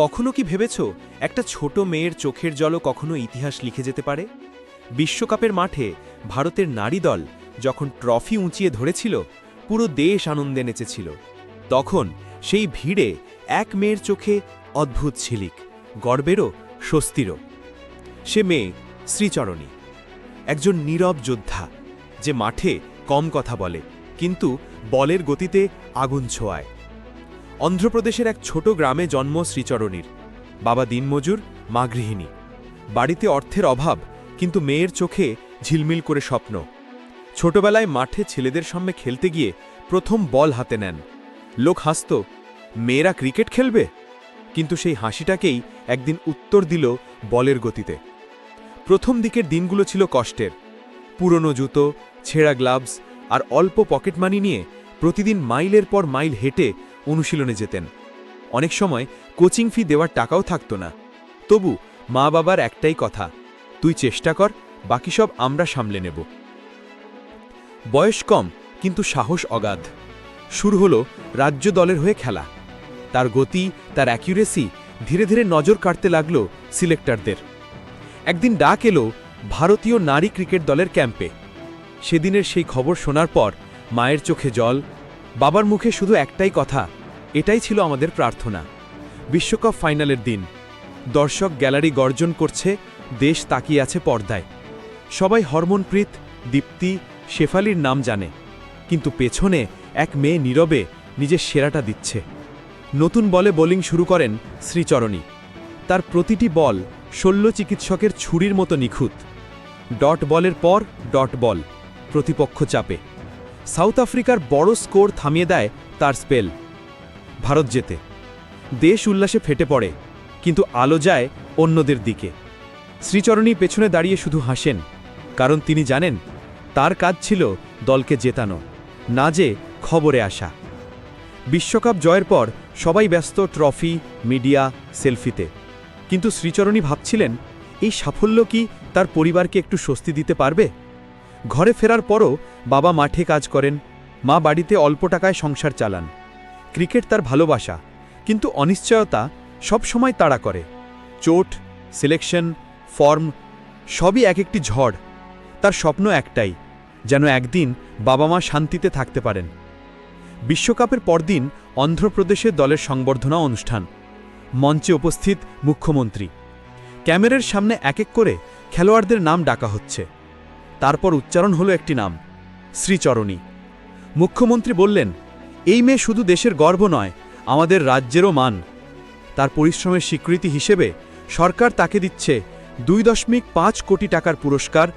কখনো কি ভেবেছ, একটা ছোট মেয়ের চোখের জলও কখনো ইতিহাস লিখে যেতে পারে? বিশ্বকাপের মাঠে ভারতের নারী দল যখন ট্রফি উঁচিয়ে ধরেছিল, পুরো দেশ আনন্দে নেচেছিল। তখন সেই ভিড়ে এক মেয়ের চোখে অদ্ভুত ছিলিক, গর্বেরও, স্বস্তিরও। সে মেয়ে শ্রীচরণী, একজন নীরব যোদ্ধা, যে মাঠে কম কথা বলে, কিন্তু বলের গতিতে আগুন ছোঁয়ায়। অন্ধ্রপ্রদেশের এক ছোট গ্রামে জন্ম শ্রীচরণীর। বাবা দিনমজুর, মা গৃহিণী। বাড়িতে অর্থের অভাব, কিন্তু মেয়ের চোখে ঝিলমিল করে স্বপ্ন। ছোটবেলায় মাঠে ছেলেদের সামনে খেলতে গিয়ে প্রথম বল হাতে নেন। লোক হাসত, মেয়েরা ক্রিকেট খেলবে? কিন্তু সেই হাসিটাকেই একদিন উত্তর দিল বলের গতিতে। প্রথম দিকের দিনগুলো ছিল কষ্টের। পুরনো জুতো, ছেঁড়া গ্লাভস আর অল্প পকেট মানি নিয়ে প্রতিদিন মাইলের পর মাইল হেঁটে অনুশীলনে যেতেন। অনেক সময় কোচিং ফি দেওয়ার টাকাও থাকতো না। তবু মা বাবার একটাই কথা, তুই চেষ্টা কর, বাকি সব আমরা সামলে নেব। বয়স কম, কিন্তু সাহস অগাধ। শুরু হলো রাজ্য দলের হয়ে খেলা। তার গতি, তার অ্যাকিউরেসি ধীরে ধীরে নজর কাটতে লাগল সিলেক্টরদের। একদিন ডাক এলো ভারতীয় নারী ক্রিকেট দলের ক্যাম্পে। সেদিনের সেই খবর শোনার পর মায়ের চোখে জল বাবার মুখে শুধু একটাই কথা, এটাই ছিল আমাদের প্রার্থনা। বিশ্বকাপ ফাইনালের দিন, দর্শক গ্যালারি গর্জন করছে, দেশ তাকিয়ে আছে পর্দায়। সবাই হরমনপ্রীত, দীপ্তি, শেফালির নাম জানে, কিন্তু পেছনে এক মেয়ে নীরবে নিজের সেরাটা দিচ্ছে। নতুন বলে বোলিং শুরু করেন শ্রীচরণী। তার প্রতিটি বল শল্য চিকিৎসকের ছুরির মতো নিখুঁত। ডট বলের পর ডট বল, প্রতিপক্ষ চাপে। সাউথ আফ্রিকার বড় স্কোর থামিয়ে দেয় তার স্পেল। ভারত জেতে। দেশ উল্লাসে ফেটে পড়ে, কিন্তু আলো যায় অন্যদের দিকে। শ্রীচরণী পেছনে দাঁড়িয়ে শুধু হাসেন, কারণ তিনি জানেন, তার কাজ ছিল দলকে জেতানো, না যে খবরে আসা। বিশ্বকাপ জয়ের পর সবাই ব্যস্ত ট্রফি, মিডিয়া, সেলফিতে। কিন্তু শ্রীচরণী ভাবছিলেন, এই সাফল্য কি তার পরিবারকে একটু স্বস্তি দিতে পারবে? ঘরে ফেরার পরও বাবা মাঠে কাজ করেন, মা বাড়িতে অল্প টাকায় সংসার চালান। ক্রিকেট তার ভালোবাসা, কিন্তু অনিশ্চয়তা সব সময় তাড়া করে। চোট, সিলেকশন, ফর্ম সবই এক একটি ঝড়। তার স্বপ্ন একটাই, যেন একদিন বাবা মা শান্তিতে থাকতে পারেন। বিশ্বকাপের পরদিন অন্ধ্রপ্রদেশের দলের সংবর্ধনা অনুষ্ঠান। মঞ্চে উপস্থিত মুখ্যমন্ত্রী। ক্যামেরার সামনে এক এক করে খেলোয়াড়দের নাম ডাকা হচ্ছে। তারপর উচ্চারণ হলো একটি নাম, শ্রীচরণী। মুখ্যমন্ত্রী বললেন, এই মেয়ে শুধু দেশের গর্ব নয়, আমাদের রাজ্যেরও মান। তার পরিশ্রমের স্বীকৃতি হিসেবে সরকার তাকে দিচ্ছে দুই দশমিক পাঁচ কোটি টাকার পুরস্কার,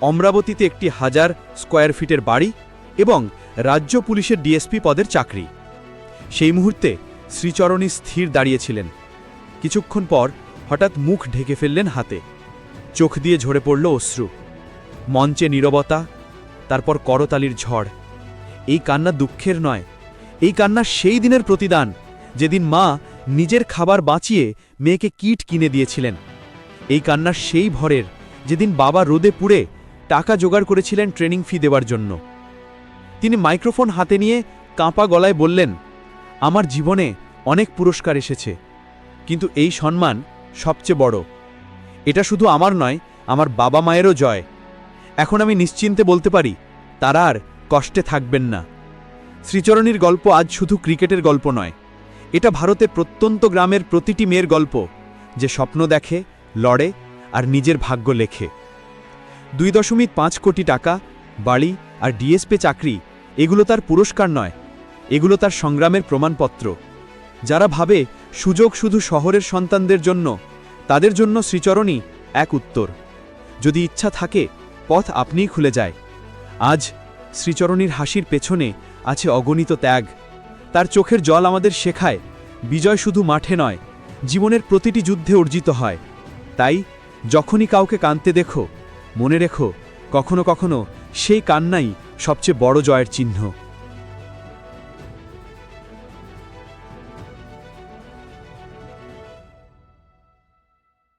অমরাবতীতে একটি হাজার স্কোয়ার ফিটের বাড়ি এবং রাজ্য পুলিশের ডিএসপি পদের চাকরি। সেই মুহূর্তে শ্রীচরণী স্থির দাঁড়িয়েছিলেন। কিছুক্ষণ পর হঠাৎ মুখ ঢেকে ফেললেন হাতে। চোখ দিয়ে ঝরে পড়ল অশ্রু। মঞ্চে নীরবতা, তারপর করতালির ঝড়। এই কান্না দুঃখের নয়, এই কান্না সেই দিনের প্রতিদান যেদিন মা নিজের খাবার বাঁচিয়ে মেয়েকে কিট কিনে দিয়েছিলেন। এই কান্নার সেই ভরের যেদিন বাবা রোদে পুড়ে টাকা জোগাড় করেছিলেন ট্রেনিং ফি দেওয়ার জন্য। তিনি মাইক্রোফোন হাতে নিয়ে কাঁপা গলায় বললেন, আমার জীবনে অনেক পুরস্কার এসেছে, কিন্তু এই সম্মান সবচেয়ে বড়। এটা শুধু আমার নয়, আমার বাবা মায়েরও জয়। এখন আমি নিশ্চিন্তে বলতে পারি, তারা আর কষ্টে থাকবেন না। শ্রীচরণীর গল্প আজ শুধু ক্রিকেটের গল্প নয়, এটা ভারতের প্রত্যন্ত গ্রামের প্রতিটি মেয়ের গল্প, যে স্বপ্ন দেখে, লড়ে আর নিজের ভাগ্য লেখে। দুই দশমিক পাঁচ কোটি টাকা, বাড়ি আর ডিএসপি চাকরি, এগুলো তার পুরস্কার নয়, এগুলো তার সংগ্রামের প্রমাণপত্র। যারা ভাবে সুযোগ শুধু শহরের সন্তানদের জন্য, তাদের জন্য শ্রীচরণী এক উত্তর। যদি ইচ্ছা থাকে পথ আপনিই খুলে যায়। আজ শ্রীচরণীর হাসির পেছনে আছে অগণিত ত্যাগ। তার চোখের জল আমাদের শেখায়, বিজয় শুধু মাঠে নয়, জীবনের প্রতিটি যুদ্ধে অর্জিত হয়। তাই যখনই কাউকে কানতে দেখো, মনে রেখো, কখনো কখনো সেই কান্নাই সবচেয়ে বড় জয়ের চিহ্ন।